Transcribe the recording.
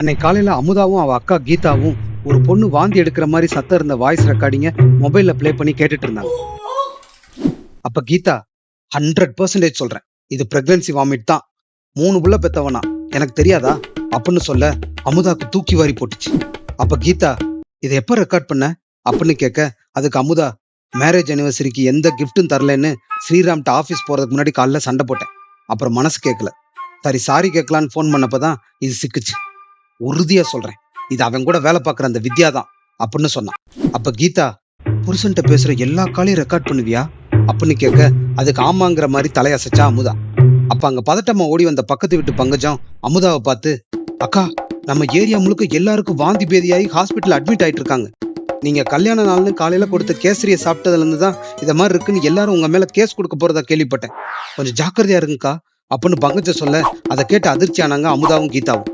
அன்னைக்கு காலையில அமுதாவும் அவ அக்கா கீதாவும் ஒரு பொண்ணு வாந்தி எடுக்கிற மாதிரி சத்தம் இருந்த வாய்ஸ் ரெக்கார்டிங்க மொபைல்ல ப்ளே பண்ணி கேட்டுட்டு இருந்தாங்க. அப்ப கீதா ஹண்ட்ரட் பர்சன்டேஜ் சொல்றேன். இது பிரெக்னன்சி வாமிட் தான். மூணு புள்ள பெத்தவனா? எனக்கு தெரியாதா? அப்படின்னு சொல்ல அமுதாக்கு தூக்கி வாரி போட்டுச்சு. அப்ப கீதா இதை எப்ப ரெக்கார்ட் பண்ண? அப்படின்னு கேட்க அதுக்கு அமுதா மேரேஜ் அனிவர்சரிக்கு எந்த கிஃப்ட்டும் தரலன்னு ஸ்ரீராம்கிட்ட ஆஃபீஸ் போறதுக்கு முன்னாடி காலைல சண்டை போட்டேன். அப்புறம் மனசு கேட்கல சரி சாரி கேட்கலான்னு ஃபோன் பண்ணப்பதான் இது சிக்குச்சு. உறுதியா சொல்றேன். இது அவன் கூட வேலை பார்க்குற அந்த வித்யா தான் அப்படின்னு சொன்னான். அப்ப கீதா புருஷன்ட்ட பேசுற எல்லா காலையும் ரெக்கார்ட் பண்ணுவியா? அப்படின்னு கேட்க அதுக்கு ஆமாங்கிற மாதிரி தலையசைச்சா அமுதா. அப்ப அங்க பதட்டமா ஓடி வந்த பக்கத்து வீட்டு பங்கஜம் அமுதாவை பார்த்து அக்கா நம்ம ஏரியா முழுக்க எல்லாருக்கும் வாந்தி பேதியாகி ஹாஸ்பிட்டல் அட்மிட் ஆயிட்டு இருக்காங்க. நீங்க கல்யாண நாள்னு காலையில கொடுத்த கேசரியை சாப்பிட்டதுல இருந்து தான் இதை மாதிரி இருக்குன்னு எல்லாரும் உங்க மேல கேஸ் கொடுக்க போறதா கேள்விப்பட்டேன். கொஞ்சம் ஜாக்கிரதையா இருங்கக்கா அப்படின்னு பங்கஜ சொல்ல அதை கேட்டு அதிர்ச்சி ஆனாங்க அமுதாவும் கீதாவும்.